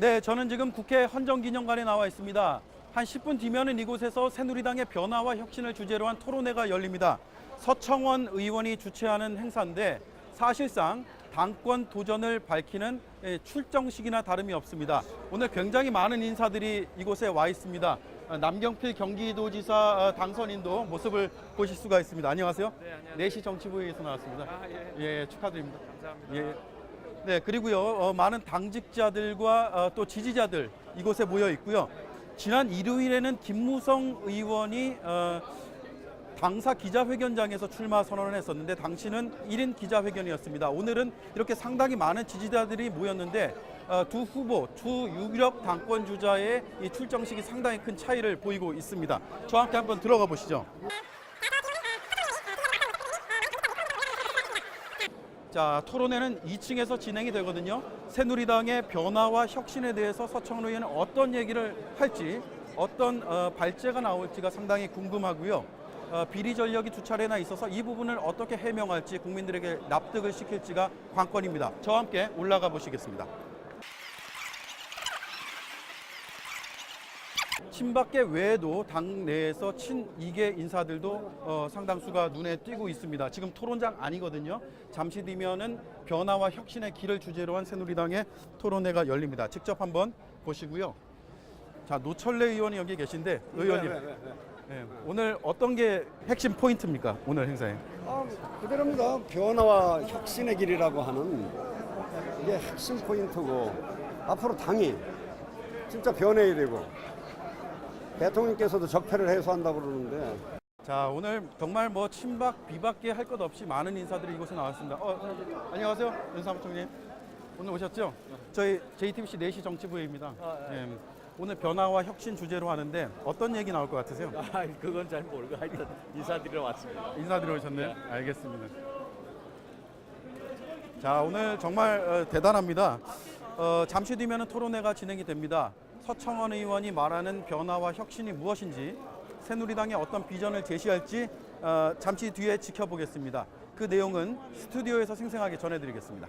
네, 저는 지금 국회 헌정기념관에 나와 있습니다. 한 10분 뒤면은 이곳에서 새누리당의 변화와 혁신을 주제로 한 토론회가 열립니다. 서청원 의원이 주최하는 행사인데 사실상 당권 도전을 밝히는 예, 출정식이나 다름이 없습니다. 오늘 굉장히 많은 인사들이 이곳에 와 있습니다. 어, 남경필 경기도지사 어, 당선인도 모습을 보실 수가 있습니다. 안녕하세요. 네, 안녕하세요. 4시 정치부에서 나왔습니다. 아, 예. 예, 축하드립니다. 감사합니다. 예. 네, 그리고요, 어, 많은 당직자들과 어, 또 지지자들 이곳에 모여 있고요. 지난 일요일에는 김무성 의원이 어, 당사 기자회견장에서 출마 선언을 했었는데 당시는 1인 기자회견이었습니다. 오늘은 이렇게 상당히 많은 지지자들이 모였는데 어, 두 후보, 두 유력 당권 주자의 이 출정식이 상당히 큰 차이를 보이고 있습니다. 함께 한번 들어가 보시죠. 자, 토론회는 2층에서 진행이 되거든요. 새누리당의 변화와 혁신에 대해서 서청원 의원은 어떤 얘기를 할지, 어떤 어, 발제가 나올지가 상당히 궁금하고요. 어, 비리 전력이 두 차례나 있어서 이 부분을 어떻게 해명할지 국민들에게 납득을 시킬지가 관건입니다. 저와 함께 올라가 보시겠습니다. 친박계 외에도 당 내에서 친이계 인사들도 어, 상당수가 눈에 띄고 있습니다. 지금 토론장 아니거든요. 잠시 뒤면은 변화와 혁신의 길을 주제로 한 새누리당의 토론회가 열립니다. 직접 한번 보시고요. 자 노철래 의원이 여기 계신데 의원님 네, 오늘 어떤 게 핵심 포인트입니까? 오늘 행사에 아, 그대로입니다. 변화와 혁신의 길이라고 하는 이게 핵심 포인트고 앞으로 당이 진짜 변해야 되고 대통령께서도 적폐를 해소한다고 그러는데 자 오늘 정말 뭐 친박 비박계 할 것 없이 많은 인사들이 이곳에 나왔습니다. 어, 안녕하세요 윤사무총님 오늘 오셨죠? 저희 JTBC 4시 정치부회입니다. 예, 오늘 변화와 혁신 주제로 하는데 어떤 얘기 나올 것 같으세요? 아, 그건 잘 모르고 하여튼 인사드리러 왔습니다. 인사드려 오셨네요. 알겠습니다. 자 오늘 정말 어, 대단합니다. 어, 잠시 뒤면 토론회가 진행이 됩니다. 서청원 의원이 말하는 변화와 혁신이 무엇인지 새누리당의 어떤 비전을 제시할지 어, 잠시 뒤에 지켜보겠습니다. 그 내용은 스튜디오에서 생생하게 전해드리겠습니다.